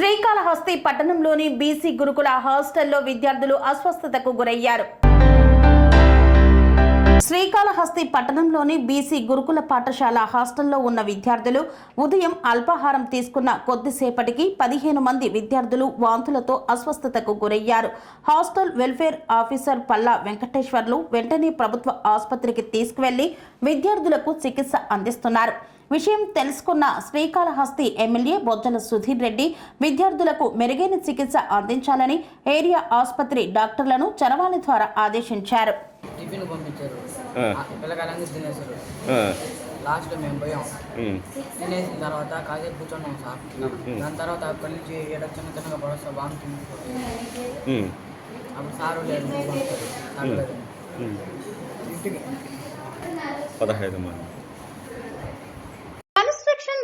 శ్రీకాళహస్తి పట్టణంలోని బీసీ గురుకుల హాస్టల్లో విద్యార్థులు అస్వస్థతకు గురయ్యారు. శ్రీకాళహస్తి పట్టణంలోని బీసీ గురుకుల పాఠశాల హాస్టల్లో ఉన్న విద్యార్థులు ఉదయం అల్పాహారం తీసుకున్న కొద్దిసేపటికి పదిహేను మంది విద్యార్థులు వాంతులతో అస్వస్థతకు గురయ్యారు. Hostel welfare officer Palla Venkateswarlu వెంటనే ప్రభుత్వ ఆసుపత్రికి తీసుకువెళ్ళి విద్యార్థులకు చికిత్స అందిస్తున్నారు. విషయం తెలుసుకున్న శ్రీకాళహస్తి ఎమ్మెల్యే బొజ్జల సుధీర్ రెడ్డి విద్యార్థులకు మెరుగైన చికిత్స అందించాలని ఏరియా ఆసుపత్రి డాక్టర్లను చరవాణి ద్వారా ఆదేశించారు. లాస్ట్లో మేము పోయాం. తినేసిన తర్వాత కాసేపు కూర్చున్నాం సార్. దాని తర్వాత అక్కడి నుంచి ఏడ చిన్న చిన్నగా పడొస్తా బాగుంటుంది ఉమ్, అప్పుడు సారు లేదు పదహైదు మంది.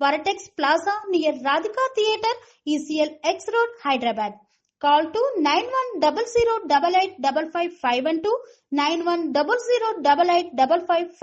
Varatex Plaza near Radhika Theatre, ECL X Road, Hyderabad. Call to 9100885551 91008855